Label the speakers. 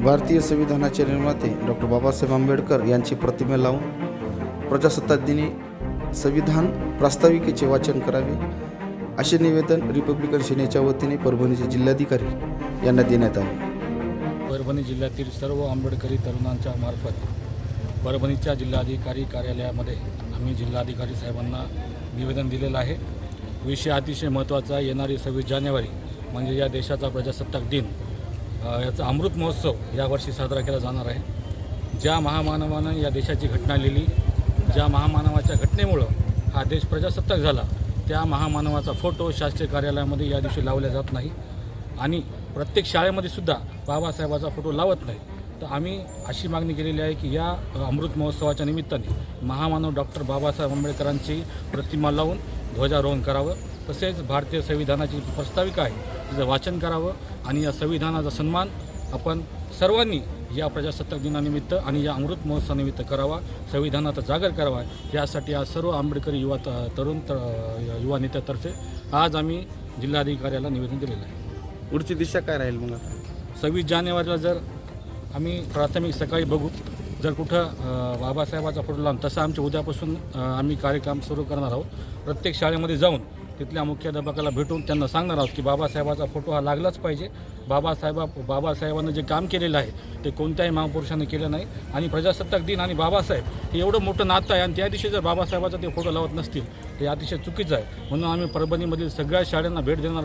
Speaker 1: भारतीय संविधानाचे निर्माते डॉक्टर बाबासाहेब आंबेडकर यांची प्रतिमा लावून प्रजासत्ताक दिनी संविधान प्रास्ताविकेचे वाचन करावे असे निवेदन रिपब्लिकन सेनेच्या वतीने परभणीचे जिल्हाधिकारी यांना देण्यात आले.
Speaker 2: परभणी जिल्ह्यातील सर्व आंबेडकरी तरुणांच्या मार्फत परभणीच्या जिल्हाधिकारी कार्यालयामध्ये आम्ही जिल्हाधिकारी साहेबांना निवेदन दिलेलं आहे. विषय अतिशय महत्त्वाचा येणारी सव्वीस जानेवारी म्हणजे या देशाचा प्रजासत्ताक दिन याचा अमृत महोत्सव यावर्षी साजरा केला जाणार आहे. ज्या महामानवानं या देशाची घटना लिहिली ज्या महामानवाच्या घटनेमुळं हा देश प्रजासत्ताक झाला त्या महामानवाचा फोटो शासकीय कार्यालयामध्ये या दिवशी लावला जात नाही. आणि प्रत्येक शाळेमध्ये सुद्धा बाबासाहेबाचा फोटो लावत नाही. तर आम्ही अशी मागणी केलेली आहे की या अमृत महोत्सवाच्या निमित्ताने महामानव डॉक्टर बाबासाहेब आंबेडकरांची प्रतिमा लावून ध्वजारोहण करावं. तसेच भारतीय संविधानाची प्रस्ताविका आहे तिचं वाचन करावं आणि या संविधानाचा सन्मान आपण सर्वांनी या प्रजासत्ताक दिनानिमित्त आणि या अमृत महोत्सवानिमित्त करावा संविधानाचा जागर करावा. यासाठी आज सर्व आंबेडकरी युवा त- तरुण त युवा नेत्यातर्फे आज आम्ही जिल्हाधिकाऱ्याला निवेदन दिलेलं आहे.
Speaker 1: पुढची दिशा काय राहील मग आता?
Speaker 2: सव्वीस जानेवारीला जर आम्ही प्राथमिक सकाळी बघू जर कुठं बाबासाहेबाचा फोटो लावून तसं आमच्या उद्यापासून आम्ही कार्यक्रम सुरू करणार आहोत. प्रत्येक शाळेमध्ये जाऊन तिथल्या मुख्याध्यापकाला भेटून त्यांना सांगणार आहोत की बाबासाहेबाचा फोटो हा लागलाच पाहिजे. बाबासाहेबा बाबासाहेबांनं जे काम केलेलं आहे ते कोणत्याही महापुरुषाने केलं नाही. आणि प्रजासत्ताक दिन आणि बाबासाहेब हे एवढं मोठं नातं आहे आणि त्या दिवशी जर बाबासाहेबाचा ते फोटो लावत नसतील ते अतिशय चुकीचं आहे. म्हणून आम्ही परभणीमधील सगळ्या शाळांना भेट देणार आहोत.